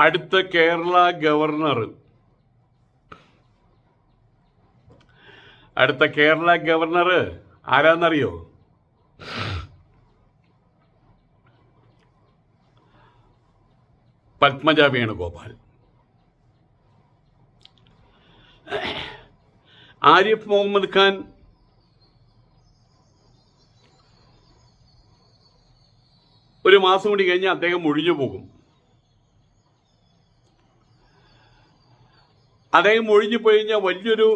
അടുത്ത കേരള ഗവർണർ അടുത്ത കേരള ഗവർണർ ആരാന്നറിയോ? പത്മജ വേണുഗോപാൽ. ആരിഫ് മുഹമ്മദ് ഖാൻ ഒരു മാസം കൂടി കഴിഞ്ഞാൽ അദ്ദേഹം ഒഴിഞ്ഞു പോകും. അദ്ദേഹം ഒഴിഞ്ഞു പോയി കഴിഞ്ഞാൽ വലിയൊരു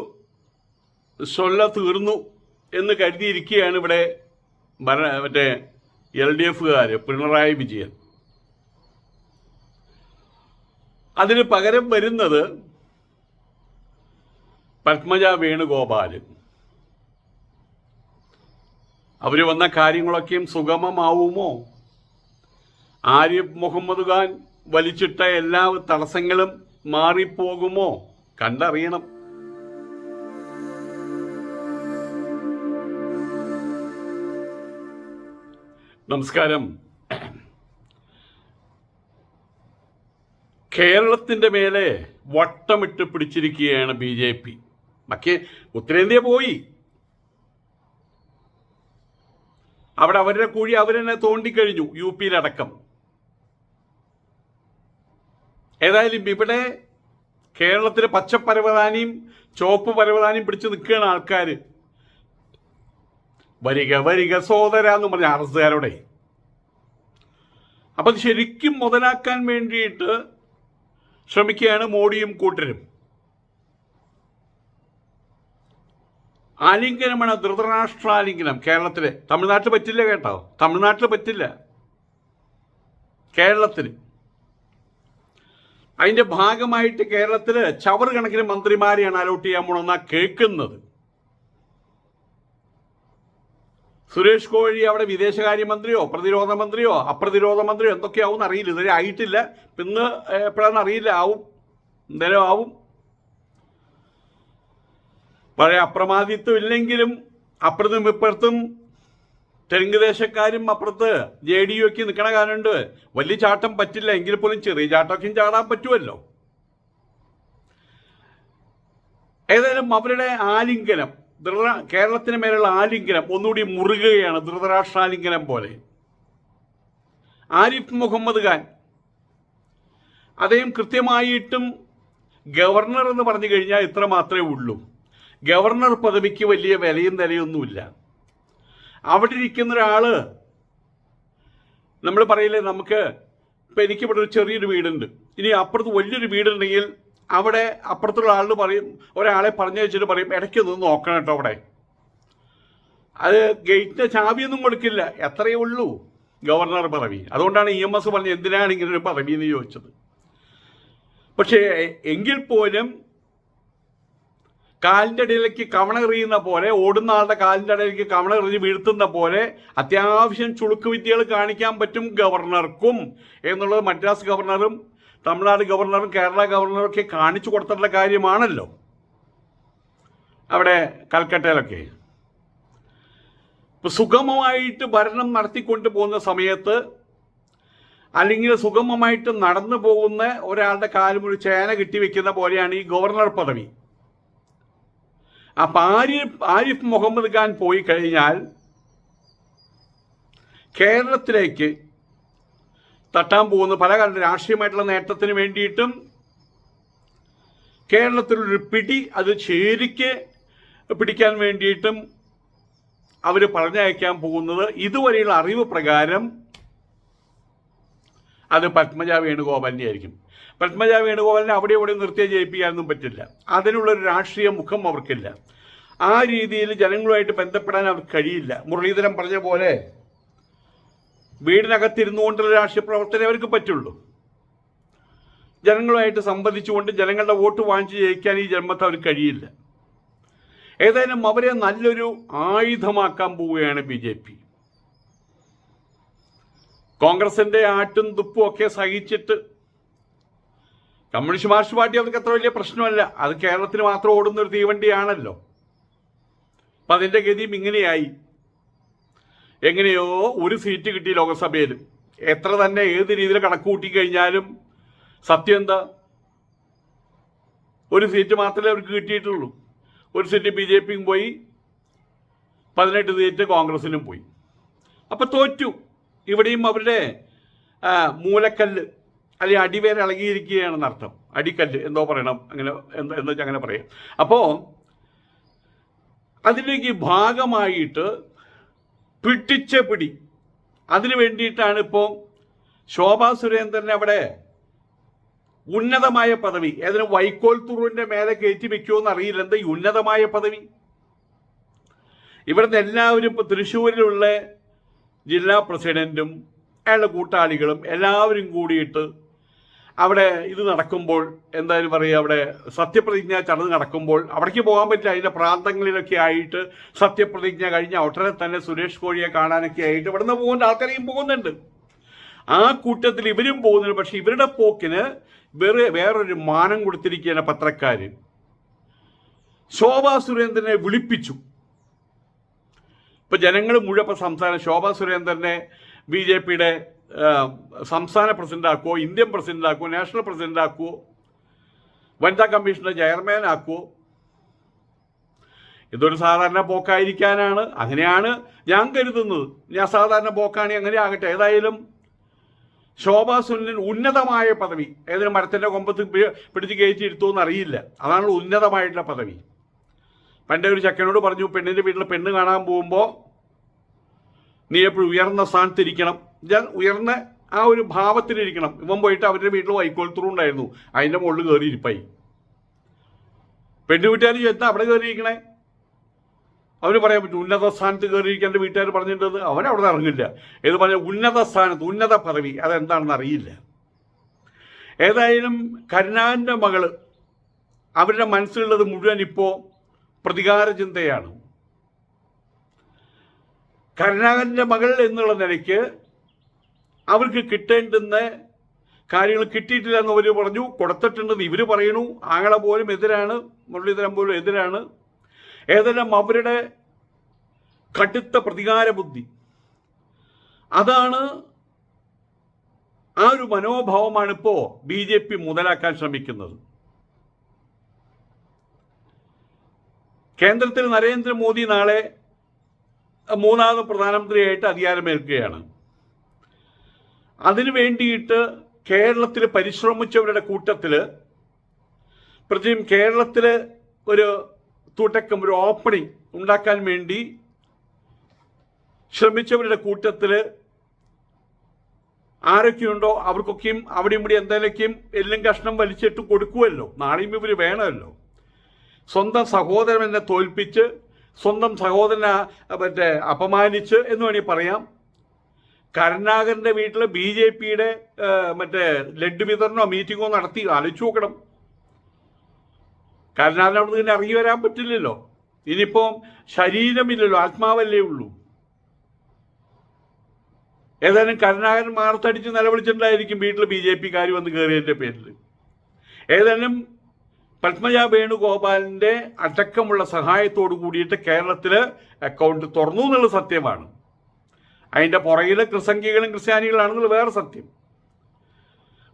സൊല്ല തീർന്നു എന്ന് കരുതിയിരിക്കുകയാണ് ഇവിടെ ഭരണ മറ്റേ എൽ ഡി എഫുകാർ പിണറായി വിജയൻ. അതിന് പകരം വരുന്നത് പത്മജ വേണുഗോപാലൻ അവർ വന്ന കാര്യങ്ങളൊക്കെയും സുഗമമാവുമോ? ആരിഫ് മുഹമ്മദ് ഖാൻ വലിച്ചിട്ട എല്ലാ തടസ്സങ്ങളും മാറിപ്പോകുമോ? കണ്ടറിയണം. നമസ്കാരം. കേരളത്തിന്റെ മേലെ വട്ടമിട്ട് പിടിച്ചിരിക്കുകയാണ് ബി ജെ പി. ബാക്കി ഉത്തരേന്ത്യ പോയി. അവിടെ അവരുടെ കുഴി അവരെന്നെ തോണ്ടിക്കഴിഞ്ഞു യു പിയിലടക്കം. ഏതായാലും ഇവിടെ കേരളത്തിലെ പച്ച പരവതാനിയും ചുവപ്പ് പരവതാനിയും പിടിച്ച് നിൽക്കുകയാണ് ആൾക്കാർ വരിക വരിക സോദര എന്ന് പറഞ്ഞ അറസ്റ്റുകാരോടെ അപ്പം ശരിക്കും മുതലാക്കാൻ വേണ്ടിയിട്ട് ശ്രമിക്കുകയാണ് മോഡിയും കൂട്ടരും. ആലിംഗനമാണ് ധൃതരാഷ്ട്രാലിംഗനം. കേരളത്തിലെ. തമിഴ്നാട്ടിൽ പറ്റില്ല കേട്ടോ. തമിഴ്നാട്ടിൽ പറ്റില്ല. കേരളത്തിൽ അതിന്റെ ഭാഗമായിട്ട് കേരളത്തിൽ ചവർ കണക്കിന് മന്ത്രിമാരെയാണ് അലോട്ട് ചെയ്യാൻ പോണെന്നാ കേൾക്കുന്നത്. സുരേഷ് കോഴി അവിടെ വിദേശകാര്യമന്ത്രിയോ പ്രതിരോധ മന്ത്രിയോ അപ്രതിരോധ മന്ത്രിയോ എന്തൊക്കെയാവും അറിയില്ല ഇതുവരെ ആയിട്ടില്ല. ഇന്ന് എപ്പോഴാണെന്ന് അറിയില്ല. ആവും. എന്തായാലും ആവും. പഴയ അപ്രമാദിത്വം ഇല്ലെങ്കിലും അപ്പുറത്തും ഇപ്പുറത്തും തെലുങ്ക് ദേശക്കാരും അപ്പുറത്ത് ജെ ഡി യു ഒക്കെ നിൽക്കണ കാരണമുണ്ട്. വലിയ ചാട്ടം പറ്റില്ല. എങ്കിൽ പോലും ചെറിയ ചാട്ടമൊക്കെയും ചാടാൻ പറ്റുമല്ലോ. ഏതായാലും അവരുടെ ആലിംഗനം ദൃഢ കേരളത്തിന് മേലുള്ള ആലിംഗനം ഒന്നുകൂടി മുറുകുകയാണ് ധൃതരാഷ്ട്രാലിംഗനം പോലെ. ആരിഫ് മുഹമ്മദ് ഖാൻ അദ്ദേഹം കൃത്യമായിട്ടും ഗവർണർ എന്ന് പറഞ്ഞു കഴിഞ്ഞാൽ ഇത്ര മാത്രമേ ഉള്ളൂ. ഗവർണർ പദവിക്ക് വലിയ വിലയും നിലയൊന്നുമില്ല. അവിടെ ഇരിക്കുന്ന ഒരാൾ നമ്മൾ പറയില്ലേ നമുക്ക് ഇപ്പം എനിക്കിവിടെ ഒരു ചെറിയൊരു വീടുണ്ട്. ഇനി അപ്പുറത്ത് വലിയൊരു വീടുണ്ടെങ്കിൽ അവിടെ അപ്പുറത്തുള്ള ആളിന് പറയും ഒരാളെ പറഞ്ഞു വെച്ചിട്ട് പറയും ഇടയ്ക്ക് ഒന്ന് നോക്കണം കേട്ടോ അവിടെ. അത് ഗേറ്റിന്റെ ചാവിയൊന്നും കൊടുക്കില്ല. എത്രയേ ഉള്ളൂ ഗവർണർ പറവി. അതുകൊണ്ടാണ് ഇ എം എസ് പറഞ്ഞത് എന്തിനാണ് ഇങ്ങനെ ഒരു പദവി എന്ന് ചോദിച്ചത്. പക്ഷേ എങ്കിൽ പോലും കാലിന്റെ ഇടയിലേക്ക് കവണ എറിയുന്ന പോലെ ഓടുന്ന ആളുടെ കാലിന്റെ ഇടയിലേക്ക് കവണ എറിഞ്ഞ് വീഴ്ത്തുന്ന പോലെ അത്യാവശ്യം ചുളുക്ക് വിദ്യകൾ കാണിക്കാൻ പറ്റും ഗവർണർക്കും എന്നുള്ളത് മദ്രാസ് ഗവർണറും തമിഴ്നാട് ഗവർണറും കേരള ഗവർണറും ഒക്കെ കാണിച്ചു കൊടുത്തിട്ടുള്ള കാര്യമാണല്ലോ. അവിടെ കൽക്കട്ടയിലൊക്കെ. സുഗമമായിട്ട് ഭരണം നടത്തിക്കൊണ്ട് പോകുന്ന സമയത്ത് അല്ലെങ്കിൽ സുഗമമായിട്ട് നടന്നു പോകുന്ന ഒരാളുടെ കാലും ഒരു ചേന കെട്ടിവെക്കുന്ന പോലെയാണ് ഈ ഗവർണർ പദവി. അപ്പൊ ആരിഫ് ആരിഫ് മുഹമ്മദ് ഖാൻ പോയി കഴിഞ്ഞാൽ കേരളത്തിലേക്ക് തട്ടാൻ പോകുന്ന പല കാലത്ത് രാഷ്ട്രീയമായിട്ടുള്ള നേട്ടത്തിന് വേണ്ടിയിട്ടും കേരളത്തിലൊരു പിടി അത് ശരിക്ക് പിടിക്കാൻ വേണ്ടിയിട്ടും അവർ പറഞ്ഞയക്കാൻ പോകുന്നത് ഇതുവരെയുള്ള അറിവ് പ്രകാരം അത് പത്മജ വേണുഗോപാലിന്റെ ആയിരിക്കും. പത്മജ വേണുഗോപാലിനെ അവിടെ ഇവിടെ നിർത്തിയ ജയിപ്പിക്കാനൊന്നും പറ്റില്ല. അതിനുള്ളൊരു രാഷ്ട്രീയ മുഖം അവർക്കില്ല. ആ രീതിയിൽ ജനങ്ങളുമായിട്ട് ബന്ധപ്പെടാൻ അവർക്ക് കഴിയില്ല. മുരളീധരൻ പറഞ്ഞ പോലെ വീടിനകത്തിരുന്നു കൊണ്ടുള്ള രാഷ്ട്രീയ പ്രവർത്തനം അവർക്ക് പറ്റുള്ളൂ. ജനങ്ങളുമായിട്ട് സംവദിച്ചുകൊണ്ട് ജനങ്ങളുടെ വോട്ട് വാങ്ങിച്ച് ജയിക്കാൻ ഈ ജന്മത്തെ അവർക്ക് കഴിയില്ല. ഏതായാലും അവരെ നല്ലൊരു ആയുധമാക്കാൻ പോവുകയാണ് ബി ജെ പി. കോൺഗ്രസിന്റെ ആട്ടും തുപ്പും ഒക്കെ സഹിച്ചിട്ട് കമ്മ്യൂണിസ്റ്റ് മാർക്സിസ്റ്റ് പാർട്ടി അവർക്ക് അത്ര വലിയ പ്രശ്നമല്ല. അത് കേരളത്തിന് മാത്രം ഓടുന്ന ഒരു തീവണ്ടിയാണല്ലോ. അപ്പം അതിന്റെ ഗതിയും ഇങ്ങനെയായി. എങ്ങനെയോ ഒരു സീറ്റ് കിട്ടി ലോകസഭയിൽ എത്ര തന്നെ ഏത് രീതിയിൽ കണക്ക് കൂട്ടി കഴിഞ്ഞാലും സത്യം എന്താ? ഒരു സീറ്റ് മാത്രമേ അവർക്ക് കിട്ടിയിട്ടുള്ളൂ. ഒരു സീറ്റ് ബി ജെ പിയും പോയി പതിനെട്ട് സീറ്റ് കോൺഗ്രസിനും പോയി. അപ്പോൾ തോറ്റു. ഇവിടെയും അവരുടെ മൂലക്കല്ല് അല്ലെങ്കിൽ അടിവേര ഇളകിയിരിക്കുകയാണെന്ന് അർത്ഥം. അടിക്കല്ല് എന്തോ പറയണം. അങ്ങനെ എന്താ എന്താ അങ്ങനെ പറയാം. അപ്പോൾ അതിലേക്ക് ഭാഗമായിട്ട് പിട്ടിച്ച പിടി. അതിനു വേണ്ടിയിട്ടാണ് ഇപ്പോൾ ശോഭാ സുരേന്ദ്രൻ അവിടെ ഉന്നതമായ പദവി. ഏതിനും വൈക്കോൽ തുറുവിന്റെ മേലെ കയറ്റി വെക്കുമോന്ന് അറിയില്ല എന്താ ഈ ഉന്നതമായ പദവി? ഇവിടുന്ന് എല്ലാവരും ഇപ്പോൾ തൃശ്ശൂരിലുള്ള ജില്ലാ പ്രസിഡന്റും അയാളുടെ കൂട്ടാളികളും എല്ലാവരും കൂടിയിട്ട് അവിടെ ഇത് നടക്കുമ്പോൾ എന്തായാലും പറയുക അവിടെ സത്യപ്രതിജ്ഞ ചടങ്ങ് നടക്കുമ്പോൾ അവിടേക്ക് പോകാൻ പറ്റില്ല. അതിന്റെ പ്രാന്തങ്ങളിലൊക്കെ ആയിട്ട് സത്യപ്രതിജ്ഞ കഴിഞ്ഞ ഉടനെ തന്നെ സുരേഷ് കോഴിയെ കാണാനൊക്കെ ആയിട്ട് ഇവിടുന്ന് പോകുന്ന ആൾക്കാരെയും പോകുന്നുണ്ട്. ആ കൂട്ടത്തിൽ ഇവരും പോകുന്നുണ്ട്. പക്ഷെ ഇവരുടെ പോക്കിന് വേറെ വേറൊരു മാനം കൊടുത്തിരിക്കുകയാണ് പത്രക്കാർ ശോഭാ സുരേന്ദ്രനെ വിളിപ്പിച്ചു. ഇപ്പൊ ജനങ്ങൾ മുഴുവൻ സംസാരം ശോഭാ സുരേന്ദ്രനെ ബി ജെ പിയുടെ സംസ്ഥാന പ്രസിഡന്റ് ആക്കുവോ ഇന്ത്യൻ പ്രസിഡന്റ് ആക്കുവോ നാഷണൽ പ്രസിഡന്റ് ആക്കുവോ വനിതാ ചെയർമാൻ ആക്കുവോ ഇതൊരു സാധാരണ പോക്കായിരിക്കാനാണ്. അങ്ങനെയാണ് ഞാൻ കരുതുന്നത്. ഞാൻ സാധാരണ പോക്കാണെങ്കിൽ അങ്ങനെ ആകട്ടെ. ഏതായാലും ശോഭാ സുനിൽ ഉന്നതമായ പദവി. ഏതൊരു മരത്തിന്റെ കൊമ്പത്ത് പിടിച്ച് കയറ്റി ഇരുത്തുമെന്ന് അറിയില്ല അതാണ് ഉന്നതമായിട്ടുള്ള പദവി. പണ്ട് ഒരു ചക്കനോട് പറഞ്ഞു പെണ്ണിന്റെ വീട്ടിൽ പെണ്ണ് കാണാൻ പോകുമ്പോൾ നീ എപ്പോഴും ഉയർന്ന സ്ഥാനത്തിരിക്കണം. ഉയർന്ന ആ ഒരു ഭാവത്തിലിരിക്കണം. ഇവൻ പോയിട്ട് അവരുടെ വീട്ടിൽ വൈക്കോൽത്തൂർ ഉണ്ടായിരുന്നു. അതിന്റെ മുകളിൽ കയറി ഇരിപ്പായി. പെണ്ണു വീട്ടുകാർ ചോദിച്ചാൽ അവിടെ കയറിയിരിക്കണേ? അവർ പറയാൻ പറ്റും ഉന്നത സ്ഥാനത്ത് കയറിയിരിക്കാൻ വീട്ടുകാർ പറഞ്ഞിട്ടുണ്ട് അവൻ അവിടെ ഇറങ്ങില്ല. ഏത് പറഞ്ഞ ഉന്നത സ്ഥാനത്ത് ഉന്നത പദവി അതെന്താണെന്ന് അറിയില്ല. ഏതായാലും കരുണാന്റെ മകൾ അവരുടെ മനസ്സിലുള്ളത് മുഴുവൻ ഇപ്പോൾ പ്രതികാര ചിന്തയാണ്. കരുണാകരന്റെ മകൾ എന്നുള്ള നിലയ്ക്ക് അവർക്ക് കിട്ടേണ്ടുന്ന കാര്യങ്ങൾ കിട്ടിയിട്ടില്ല എന്ന് അവർ പറഞ്ഞു കൊടുത്തിട്ടുണ്ടെന്ന് ഇവർ പറയുന്നു. ആങ്ങളെ പോലും എതിരാണ് മുരളീധരൻ പോലും എതിരാണ്. ഏതെല്ലാം അവരുടെ കടുത്ത പ്രതികാര ബുദ്ധി അതാണ് ആ ഒരു മനോഭാവമാണ് ഇപ്പോൾ ബി ജെ പി മുതലാക്കാൻ ശ്രമിക്കുന്നത്. കേന്ദ്രത്തിൽ നരേന്ദ്രമോദി നാളെ മൂന്നാമത് പ്രധാനമന്ത്രിയായിട്ട് അധികാരമേൽക്കുകയാണ്. അതിനു വേണ്ടിയിട്ട് കേരളത്തിൽ പരിശ്രമിച്ചവരുടെ കൂട്ടത്തിൽ പ്രത്യേകം കേരളത്തിൽ ഒരു തുടക്കം ഒരു ഓപ്പണിംഗ് ഉണ്ടാക്കാൻ വേണ്ടി ശ്രമിച്ചവരുടെ കൂട്ടത്തിൽ ആരൊക്കെയുണ്ടോ അവർക്കൊക്കെയും അവിടെയും ഇവിടെ എന്തെങ്കിലുമൊക്കെയും എല്ലാം കഷ്ണം വലിച്ചിട്ട് കൊടുക്കുമല്ലോ നാളെയും ഇവർ വേണമല്ലോ. സ്വന്തം സഹോദരനെ തോൽപ്പിച്ച് സ്വന്തം സഹോദരനെ മറ്റേ അപമാനിച്ച് എന്ന് വേണമെങ്കിൽ പറയാം. കരുണാകരന്റെ വീട്ടിൽ ബി ജെ പിയുടെ മറ്റേ ലഡ് വിതരണോ മീറ്റിങ്ങോ നടത്തി ആലോചിച്ച് നോക്കണം. കരുണാകരൻ അവിടെ നിന്ന് ഇറങ്ങി വരാൻ പറ്റില്ലല്ലോ. ഇനിയിപ്പം ശരീരമില്ലല്ലോ ആത്മാവല്ലേ ഉള്ളൂ. ഏതായാലും കരുണാകരൻ മാർത്തടിച്ച് നിലവിളിച്ചിട്ടുണ്ടായിരിക്കും വീട്ടിൽ ബി ജെ പിക്കാർ വന്ന് കയറിയതിന്റെ പേരിൽ ഏതായാലും പത്മജ വേണുഗോപാലിന്റെ അടക്കമുള്ള സഹായത്തോടു കൂടിയിട്ട് കേരളത്തിൽ അക്കൗണ്ട് തുറന്നു എന്നുള്ള സത്യമാണ്. അതിന്റെ പുറകിൽ ക്രിസംഖ്യകളും ക്രിസ്ത്യാനികളാണെന്നുള്ള വേറെ സത്യം.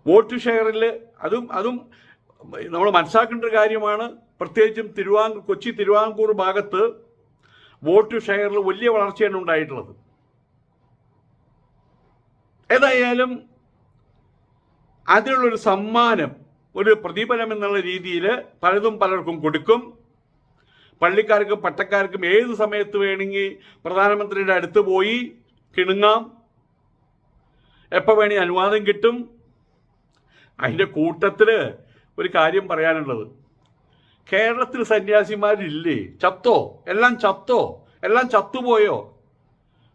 വോട്ട് ഷെയറിൽ അതും അതും നമ്മൾ മനസ്സിലാക്കേണ്ട ഒരു കാര്യമാണ്. പ്രത്യേകിച്ചും തിരുവാങ്കൂർ കൊച്ചി തിരുവാങ്കൂർ ഭാഗത്ത് വോട്ട് ഷെയറിൽ വലിയ വളർച്ചയാണ് ഉണ്ടായിട്ടുള്ളത്. ഏതായാലും അതിനുള്ളൊരു സമ്മാനം ഒരു പ്രതിഫലം എന്നുള്ള രീതിയിൽ പലതും പലർക്കും കൊടുക്കും. പള്ളിക്കാർക്കും പട്ടക്കാർക്കും ഏത് സമയത്ത് വേണമെങ്കിൽ പ്രധാനമന്ത്രിയുടെ അടുത്ത് പോയി കിണുങ്ങാം. എപ്പോൾ വേണി അനുവാദം കിട്ടും. അതിന്റെ കൂട്ടത്തിൽ ഒരു കാര്യം പറയാനുള്ളത്. കേരളത്തിൽ സന്യാസിമാരില്ലേ? ചത്തോ? എല്ലാം ചത്തോ? എല്ലാം ചത്തുപോയോ?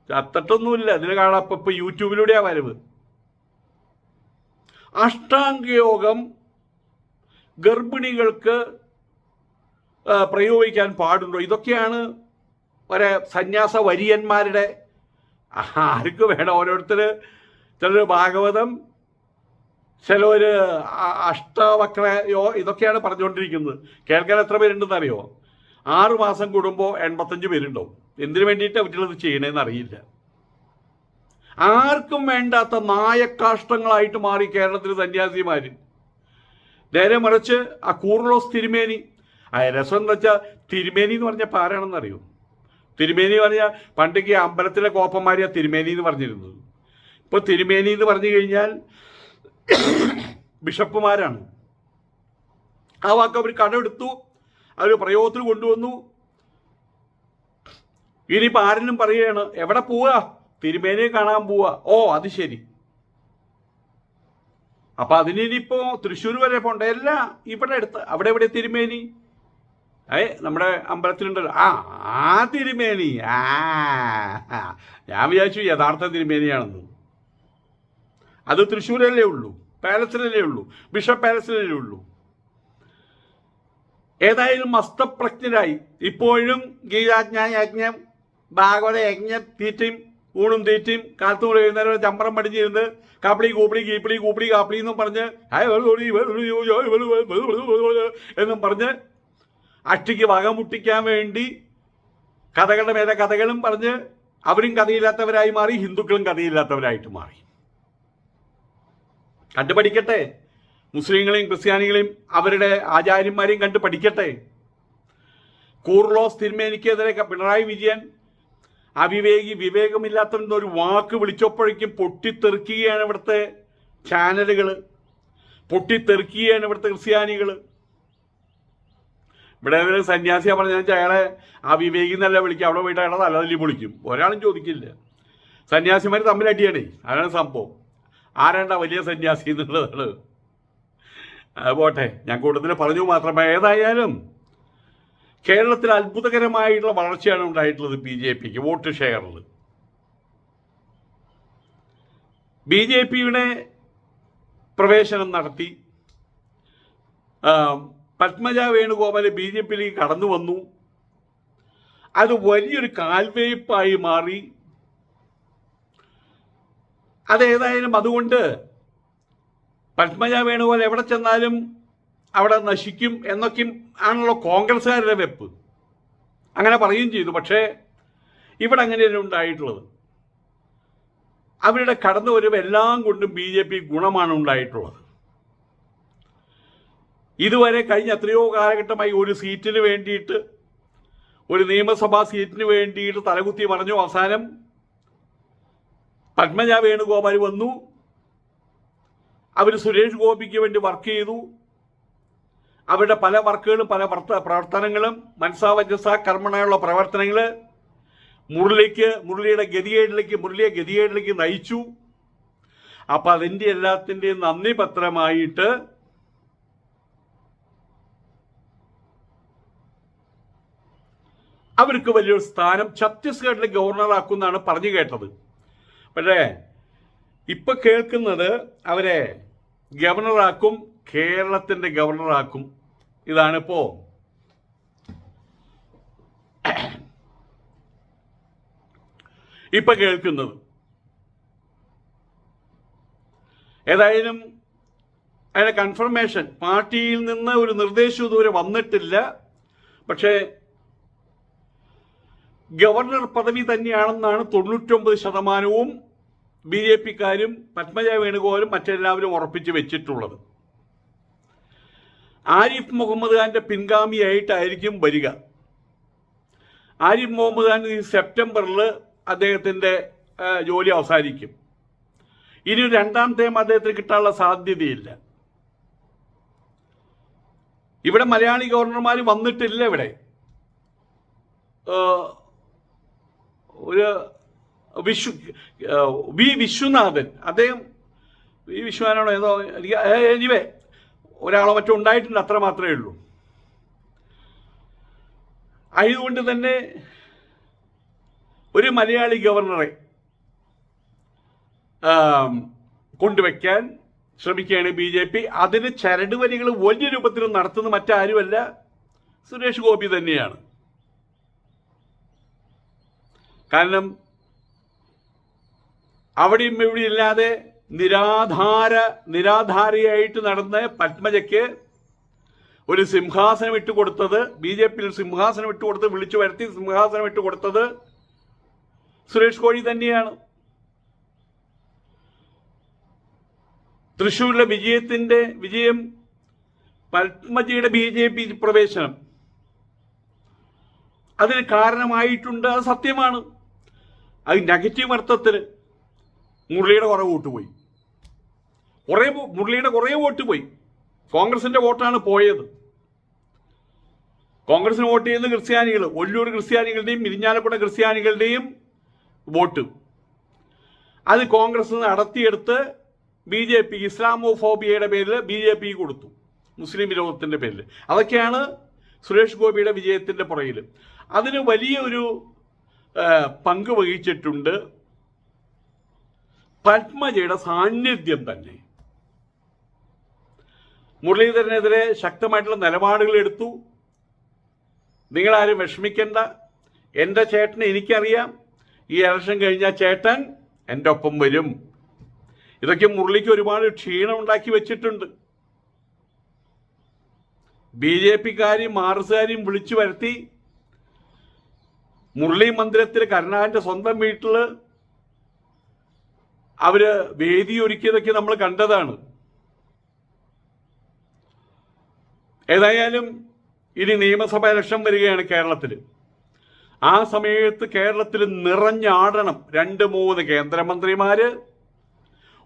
ചത്തിട്ടൊന്നുമില്ല. അതിന് കാണാം. ഇപ്പം ഇപ്പം യൂട്യൂബിലൂടെയാ വരവ്. അഷ്ടാംഗയോഗം ഗർഭിണികൾക്ക് പ്രയോഗിക്കാൻ പാടുണ്ടോ? ഇതൊക്കെയാണ് ഒരു സന്യാസ വരിയന്മാരുടെ ആർക്ക് വേണം? ഓരോരുത്തർ ചിലർ ഭാഗവതം ചിലർ അഷ്ടവക്ര യോ ഇതൊക്കെയാണ് പറഞ്ഞുകൊണ്ടിരിക്കുന്നത്. കേൾക്കാൻ എത്ര പേരുണ്ടെന്ന് അറിയോ? ആറ് മാസം കൂടുമ്പോൾ എൺപത്തഞ്ച് പേരുണ്ടാവും. എന്തിനു വേണ്ടിയിട്ട് അവരിത് ചെയ്യണേന്ന് അറിയില്ല. ആർക്കും വേണ്ടാത്ത നായക്കാഷ്ടങ്ങളായിട്ട് മാറി കേരളത്തിൽ സന്യാസിമാർ നേരെ മറിച്ച് ആ കൂർലോസ് തിരുമേനി. ആ രസം എന്ന് വെച്ചാൽ തിരുമേനി എന്ന് പറഞ്ഞാൽ ആരാണെന്ന് അറിയോ തിരുമേനി പറഞ്ഞാൽ പണ്ടേക്ക് അമ്പലത്തിലെ കോപ്പന്മാരെയാ തിരുമേനി എന്ന് പറഞ്ഞിരുന്നത്. ഇപ്പോൾ തിരുമേനി എന്ന് പറഞ്ഞു കഴിഞ്ഞാൽ ബിഷപ്പുമാരാണ്. ആ വാക്ക് അവർ കടമെടുത്തു അവർ പ്രയോഗത്തിൽ കൊണ്ടുവന്നു. ഇനിയിപ്പോൾ ആരെങ്കിലും പറയുകയാണ് എവിടെ പോവുക തിരുമേനിയെ കാണാൻ പോവുക ഓ അത് ശരി. അപ്പൊ അതിനിപ്പോ തൃശ്ശൂർ വരെ പോണ്ട. അല്ല ഇവിടെ അടുത്ത് അവിടെ എവിടെ തിരുമേനി? ഏ നമ്മുടെ അമ്പലത്തിലുണ്ടല്ലോ. ആ ആ തിരുമേനി. ആ ഞാൻ വിചാരിച്ചു യഥാർത്ഥ തിരുമേനിയാണെന്ന്. അത് തൃശ്ശൂരല്ലേ ഉള്ളൂ പാലസിലല്ലേ ഉള്ളൂ ബിഷപ്പ് പാലസിലല്ലേ ഉള്ളൂ. ഏതായാലും മസ്തപ്രജ്ഞരായി ഇപ്പോഴും ഗീതാജ്ഞ യജ്ഞം ഭാഗവത യജ്ഞ തീറ്റയും ഊണും തീറ്റയും കാലത്തു എഴുന്നേരം ചമ്പറം പടിഞ്ഞിരുന്ന് കാപ്പിളി കൂപ്പിളി കീപ്പിളി കൂപ്പിളി കാപ്പിളി എന്നും പറഞ്ഞ് എന്നും പറഞ്ഞ് അഷ്ടിക്ക് വകമുട്ടിക്കാൻ വേണ്ടി കഥകളുടെ മേലെ കഥകളും പറഞ്ഞ് അവരും കഥയില്ലാത്തവരായി മാറി ഹിന്ദുക്കളും കഥയില്ലാത്തവരായിട്ട് മാറി. കണ്ടു പഠിക്കട്ടെ. മുസ്ലിങ്ങളെയും ക്രിസ്ത്യാനികളെയും അവരുടെ ആചാര്യന്മാരെയും കണ്ടു പഠിക്കട്ടെ. കൂർലോസ് തിരുമേനിക്കെതിരെ പിണറായി വിജയൻ അവിവേകി വിവേകമില്ലാത്തവൻ ഒരു വാക്ക് വിളിച്ചപ്പോഴേക്കും പൊട്ടിത്തെറിക്കുകയാണ് ഇവിടുത്തെ ചാനലുകൾ പൊട്ടിത്തെറിക്കുകയാണ് ഇവിടുത്തെ ക്രിസ്ത്യാനികൾ ഇവിടെ ഒരു സന്യാസിയാ പറഞ്ഞ അയാളെ ആ വിവേകി എന്നല്ല വിളിക്കുക? അവിടെ പോയിട്ട് അയാളെ തലതല്ലി പൊളിക്കും. ഒരാളും ചോദിക്കില്ല. സന്യാസിമാർ തമ്മിലടിയാണ് അതാണ് സംഭവം. ആരാണ്ട വലിയ സന്യാസി എന്നുള്ളതാണ് പോട്ടെ. ഞാൻ കൂട്ടത്തിൽ പറഞ്ഞു മാത്രമേ ഏതായാലും കേരളത്തിൽ അത്ഭുതകരമായിട്ടുള്ള വളർച്ചയാണ് ഉണ്ടായിട്ടുള്ളത് ബി ജെ പിക്ക് വോട്ട് ഷെയറിൽ ബി ജെ പിയുടെ പ്രവേശനം നടത്തി പത്മജ വേണുഗോപാൽ ബി ജെ പിയിലേക്ക് കടന്നു വന്നു. അത് വലിയൊരു കാൽവയ്പായി മാറി. അതേതായാലും അതുകൊണ്ട് പത്മജ വേണുഗോപാൽ എവിടെ ചെന്നാലും അവിടെ നശിക്കും എന്നൊക്കെയും ആണല്ലോ കോൺഗ്രസ്സുകാരുടെ വെപ്പ്. അങ്ങനെ പറയുകയും ചെയ്തു. പക്ഷേ ഇവിടെ അങ്ങനെയല്ല ഉണ്ടായിട്ടുള്ളത്. അവരുടെ കടന്നുവരവ് എല്ലാം കൊണ്ടും ബി ജെ പി ഗുണമാണ് ഉണ്ടായിട്ടുള്ളത്. ഇതുവരെ കഴിഞ്ഞ എത്രയോ കാലഘട്ടമായി ഒരു സീറ്റിന് വേണ്ടിയിട്ട് ഒരു നിയമസഭാ സീറ്റിന് വേണ്ടിയിട്ട് തലകുത്തി പറഞ്ഞു. അവസാനം പത്മജ വേണുഗോപാൽ വന്നു. അവർ സുരേഷ് ഗോപിക്ക് വേണ്ടി വർക്ക് ചെയ്തു. അവരുടെ പല വർക്കുകളും പല വർത്ത പ്രവർത്തനങ്ങളും മനസ്സാവജസ കർമ്മണയുള്ള പ്രവർത്തനങ്ങൾ മുരളിക്ക് മുരളിയുടെ ഗതികേടിലേക്ക് മുരളിയെ ഗതികേടിലേക്ക് നയിച്ചു. അപ്പം അതിന്റെ എല്ലാത്തിന്റെയും നന്ദി പത്രമായിട്ട് അവർക്ക് വലിയൊരു സ്ഥാനം ഛത്തീസ്ഗഡിലെ ഗവർണറാക്കുമെന്നാണ് പറഞ്ഞു കേട്ടത്. പക്ഷേ ഇപ്പൊ കേൾക്കുന്നത് അവരെ ഗവർണറാക്കും കേരളത്തിന്റെ ഗവർണറാക്കും ഇതാണിപ്പോ ഇപ്പൊ. കേൾക്കുന്നത്. ഏതായാലും അതിന്റെ കൺഫർമേഷൻ പാർട്ടിയിൽ നിന്ന് ഒരു നിർദ്ദേശം ഇതുവരെ വന്നിട്ടില്ല. പക്ഷേ ഗവർണർ പദവി തന്നെയാണെന്നാണ് തൊണ്ണൂറ്റൊമ്പത് ശതമാനവും ബി ജെ പിക്കാരും പത്മജ വേണുഗോപാലും മറ്റെല്ലാവരും ഉറപ്പിച്ച് വെച്ചിട്ടുള്ളത്. ആരിഫ് മുഹമ്മദ് ഖാന്റെ പിൻഗാമിയായിട്ടായിരിക്കും വരിക. ആരിഫ് മുഹമ്മദ് ഖാൻ ഈ സെപ്റ്റംബറിൽ അദ്ദേഹത്തിന്റെ ജോലി അവസാനിക്കും. ഇനി രണ്ടാം ടൈം അദ്ദേഹത്തിന് കിട്ടാനുള്ള സാധ്യതയില്ല. ഇവിടെ മലയാളി ഗവർണർമാർ വന്നിട്ടില്ല ഇവിടെ. ഒരു ആ, വി വിശ്വനാഥൻ. അദ്ദേഹം വി വിശ്വനാഥനാണോ ഏതോ എനിവേ ഒരാളോ മറ്റോ ഉണ്ടായിട്ടുണ്ട് അത്ര മാത്രമേ ഉള്ളൂ. ആയതുകൊണ്ട് തന്നെ ഒരു മലയാളി ഗവർണറെ കൊണ്ടുവയ്ക്കാൻ ശ്രമിക്കുകയാണ് ബി ജെ പി. അതിന് ചരടുവലികൾ വലിയ രൂപത്തിൽ നടത്തുന്ന മറ്റാരുമല്ല സുരേഷ് ഗോപി തന്നെയാണ്. കാരണം അവിടെയും ഇവിടെയും ഇല്ലാതെ നിരാധാര നിരാധാരിയായിട്ട് നടന്ന പത്മജയ്ക്ക് ഒരു സിംഹാസനം ഇട്ട് കൊടുത്തത് ബി ജെ പിയിൽ സിംഹാസനം ഇട്ട് കൊടുത്ത് വിളിച്ചു വരുത്തി സിംഹാസനം ഇട്ട് കൊടുത്തത് സുരേഷ് കോഴി തന്നെയാണ്. തൃശ്ശൂരിലെ വിജയത്തിന്റെ വിജയം പത്മജിയുടെ ബി ജെ പി പ്രവേശനം. അതിന് കാരണമായിട്ടുണ്ട് അത് സത്യമാണ്. അത് നെഗറ്റീവ് അർത്ഥത്തിൽ മുരളിയുടെ കുറേ വോട്ട് പോയി. കുറേ മുരളിയുടെ കുറേ വോട്ട് പോയി. കോൺഗ്രസിന്റെ വോട്ടാണ് പോയത്. കോൺഗ്രസിന് വോട്ട് ചെയ്യുന്ന ക്രിസ്ത്യാനികൾ ഒല്ലൂർ ക്രിസ്ത്യാനികളുടെയും മിരിഞ്ഞാലക്കുട ക്രിസ്ത്യാനികളുടെയും വോട്ട്. അത് കോൺഗ്രസ് നടത്തിയെടുത്ത് ബി ജെ പി ഇസ്ലാമോഫോബിയയുടെ പേരിൽ ബി ജെ പി കൊടുത്തു. മുസ്ലിം വിരോധത്തിന്റെ പേരിൽ അതൊക്കെയാണ് സുരേഷ് ഗോപിയുടെ വിജയത്തിന്റെ പുറകിൽ അതിന് വലിയൊരു ആ, പങ്ക് വഹിച്ചിട്ടുണ്ട് പത്മജയുടെ സാന്നിധ്യം തന്നെ. മുരളീധരനെതിരെ ശക്തമായിട്ടുള്ള നിലപാടുകൾ എടുത്തു. നിങ്ങളാരും വിഷമിക്കേണ്ട. എന്റെ ചേട്ടനെ എനിക്കറിയാം. ഈ ഇലക്ഷൻ കഴിഞ്ഞാൽ ചേട്ടൻ എന്റെ ഒപ്പം വരും. ഇതൊക്കെ മുരളിക്ക് ഒരുപാട് ക്ഷീണം ഉണ്ടാക്കി വെച്ചിട്ടുണ്ട്. ബി ജെ പിക്കാരെയും മാർസുകാരെയും വിളിച്ചു വരുത്തി. മുരളി മന്ദിരത്തിൽ കരുണാകരന്റെ സ്വന്തം വീട്ടിൽ അവർ വേദി ഒരുക്കിയതൊക്കെ നമ്മൾ കണ്ടതാണ്. ഏതായാലും ഇനി നിയമസഭാ ഇലക്ഷൻ വരികയാണ് കേരളത്തിൽ ആ സമയത്ത് കേരളത്തിൽ നിറഞ്ഞാടണം രണ്ട് മൂന്ന് കേന്ദ്രമന്ത്രിമാര്.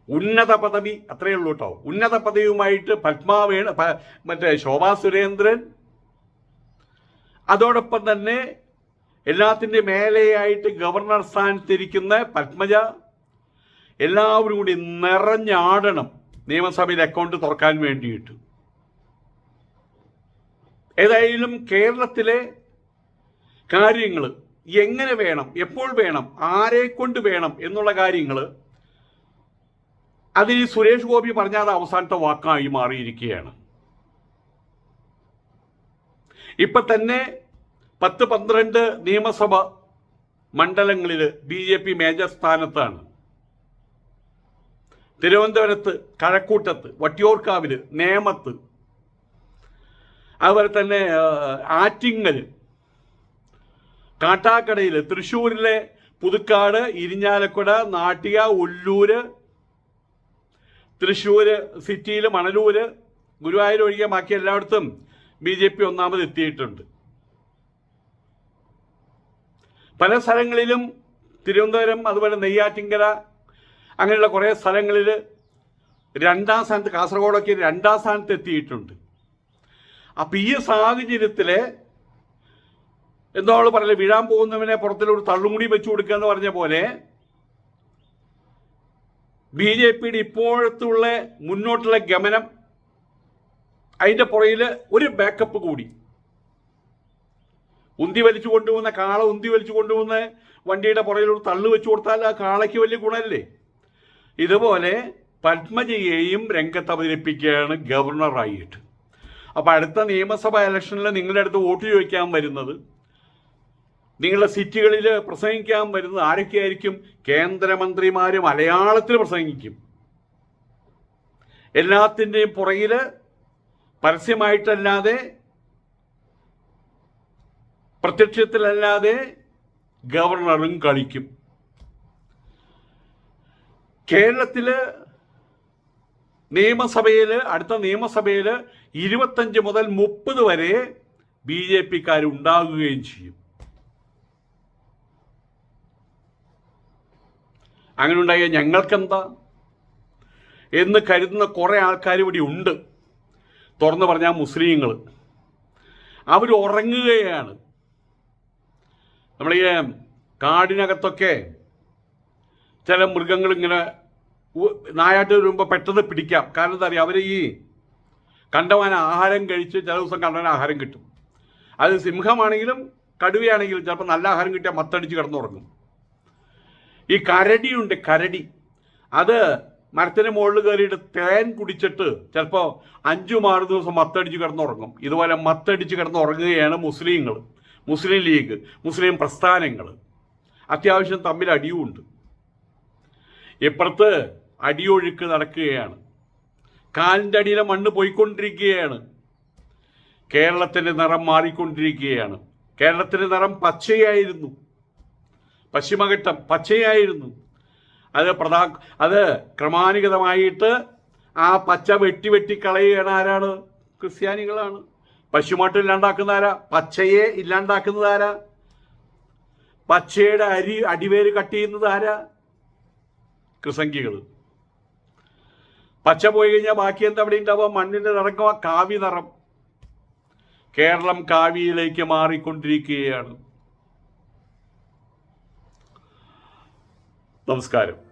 ഉന്നത പദവി അത്രയേ ഉള്ളൂ കേട്ടോ. ഉന്നത പദവിയുമായിട്ട് പത്മാവേണ മറ്റേ ശോഭാ സുരേന്ദ്രൻ. അതോടൊപ്പം തന്നെ എല്ലാത്തിന്റെ മേലെയായിട്ട് ഗവർണർ സ്ഥാനത്തിരിക്കുന്ന പത്മജ എല്ലാവരും കൂടി നിറഞ്ഞാടണം നിയമസഭയിൽ അക്കൗണ്ട് തുറക്കാൻ വേണ്ടിയിട്ട്. ഏതായാലും കേരളത്തിലെ കാര്യങ്ങൾ എങ്ങനെ വേണം എപ്പോൾ വേണം ആരെ കൊണ്ട് വേണം എന്നുള്ള കാര്യങ്ങൾ അത് ഈ സുരേഷ് ഗോപി പറഞ്ഞ അവസാനത്തെ വാക്കായി മാറിയിരിക്കുകയാണ്. ഇപ്പൊ തന്നെ പത്ത് പന്ത്രണ്ട് നിയമസഭ മണ്ഡലങ്ങളിൽ ബി ജെ പി മേജർ സ്ഥാനത്താണ്. തിരുവനന്തപുരത്ത് കഴക്കൂട്ടത്ത് വട്ടിയോർക്കാവിൽ നേമത്ത്. അതുപോലെ തന്നെ ആറ്റിങ്ങൽ കാട്ടാക്കടയിൽ തൃശ്ശൂരിലെ പുതുക്കാട് ഇരിഞ്ഞാലക്കുട നാട്ടിക ഉല്ലൂര് തൃശ്ശൂര് സിറ്റിയിൽ മണലൂര്. ഗുരുവായൂർ ഒഴികെ ബാക്കി എല്ലായിടത്തും ബി ജെ പി ഒന്നാമത് എത്തിയിട്ടുണ്ട് പല സ്ഥലങ്ങളിലും തിരുവനന്തപുരം അതുപോലെ നെയ്യാറ്റിങ്കര അങ്ങനെയുള്ള കുറേ സ്ഥലങ്ങളിൽ രണ്ടാം സ്ഥാനത്ത് കാസർഗോഡൊക്കെ രണ്ടാം സ്ഥാനത്ത് എത്തിയിട്ടുണ്ട്. അപ്പം ഈ സാഹചര്യത്തിൽ എന്തോ അവൾ പറയില്ല വീഴാൻ പോകുന്നവനെ പുറത്തിലൊരു കൂടി വെച്ചു കൊടുക്കുക എന്ന് പറഞ്ഞ പോലെ ബി ജെ പിയുടെ ഇപ്പോഴത്തുള്ള മുന്നോട്ടുള്ള ഗമനം അതിന്റെ പുറയിൽ ഒരു ബാക്കപ്പ് കൂടി. ഉന്തി വലിച്ചു കൊണ്ടുപോകുന്ന കാള ഉന്തി വലിച്ചു കൊണ്ടുപോകുന്ന വണ്ടിയുടെ പുറകിലൂടെ തള്ളു വെച്ചു കൊടുത്താൽ ആ കാളയ്ക്ക് വലിയ ഗുണമല്ലേ? ഇതുപോലെ പത്മജയെയും രംഗത്ത് അവതരിപ്പിക്കുകയാണ് ഗവർണറായിട്ട്. അപ്പോൾ അടുത്ത നിയമസഭാ ഇലക്ഷനിൽ നിങ്ങളുടെ അടുത്ത് വോട്ട് ചോദിക്കാൻ വരുന്നത് നിങ്ങളുടെ സിറ്റികളിൽ പ്രസംഗിക്കാൻ വരുന്നത് ആരൊക്കെയായിരിക്കും? കേന്ദ്രമന്ത്രിമാർ മലയാളത്തിൽ പ്രസംഗിക്കും. എല്ലാത്തിന്റെയും പുറകിൽ പരസ്യമായിട്ടല്ലാതെ പ്രത്യക്ഷത്തിലല്ലാതെ ഗവർണറും കളിക്കും. കേരളത്തിൽ നിയമസഭയിൽ അടുത്ത നിയമസഭയിൽ ഇരുപത്തഞ്ച് മുതൽ മുപ്പത് വരെ ബി ജെ പിക്കാർ ഉണ്ടാകുകയും ചെയ്യും. അങ്ങനെ ഉണ്ടായ ഞങ്ങൾക്കെന്താ? എന്ന് കരുതുന്ന കുറേ ആൾക്കാർ ഇവിടെ ഉണ്ട്. തുറന്നു പറഞ്ഞാൽ മുസ്ലിങ്ങൾ അവർ ഉറങ്ങുകയാണ്. നമ്മൾ ഈ കാടിനകത്തൊക്കെ ചില മൃഗങ്ങൾ ഇങ്ങനെ നായാട്ട് വരുമ്പോൾ പെട്ടെന്ന് പിടിക്കാം. കാരണം എന്താ പറയുക അവർ ഈ കണ്ടവാൻ ആഹാരം കഴിച്ച് ചില ദിവസം കണ്ടവാൻ ആഹാരം കിട്ടും. അത് സിംഹമാണെങ്കിലും കടുവയാണെങ്കിലും ചിലപ്പോൾ നല്ല ആഹാരം കിട്ടിയാൽ മത്തടിച്ച് കിടന്നുറങ്ങും. ഈ കരടിയുണ്ട് കരടി. അത് മരത്തിന് മുകളിൽ കയറിയിട്ട് തേൻ കുടിച്ചിട്ട് ചിലപ്പോൾ അഞ്ചു ആറ് ദിവസം മത്തടിച്ച് കിടന്നുറങ്ങും. ഇതുപോലെ മത്തടിച്ച് കിടന്നുറങ്ങുകയാണ് മുസ്ലിങ്ങൾ മുസ്ലിം ലീഗ് മുസ്ലിം പ്രസ്ഥാനങ്ങൾ അത്യാവശ്യം തമ്മിൽ അടിയുമുണ്ട്. ഇപ്പുറത്ത് അടിയൊഴുക്ക് നടക്കുകയാണ്. കാലിന്റെ അടിയിലെ മണ്ണ് പോയിക്കൊണ്ടിരിക്കുകയാണ്. കേരളത്തിന്റെ നിറം മാറിക്കൊണ്ടിരിക്കുകയാണ്. കേരളത്തിന്റെ നിറം പച്ചയായിരുന്നു. പശ്ചിമഘട്ടം പച്ചയായിരുന്നു. അത് പ്രധാ അത് ക്രമാനുഗതമായിട്ട് ആ പച്ച വെട്ടി വെട്ടി കളയുകയാണ് ആരാണ്? ക്രിസ്ത്യാനികളാണ്. പശുമാട്ട് ഇല്ലാണ്ടാക്കുന്ന ആരാ പച്ചയെ ഇല്ലാണ്ടാക്കുന്നത് ആരാ പച്ചയുടെ അരി അടിവേര് കട്ട് ചെയ്യുന്നത് ആരാ ക്രിസംഖികൾ പച്ച പോയി കഴിഞ്ഞാൽ ബാക്കി എന്താ അവിടെ ഉണ്ടാവുക? മണ്ണിന്റെ നിറങ്ങുക കാവി നിറം. കേരളം കാവിയിലേക്ക് മാറിക്കൊണ്ടിരിക്കുകയാണ്. നമസ്കാരം.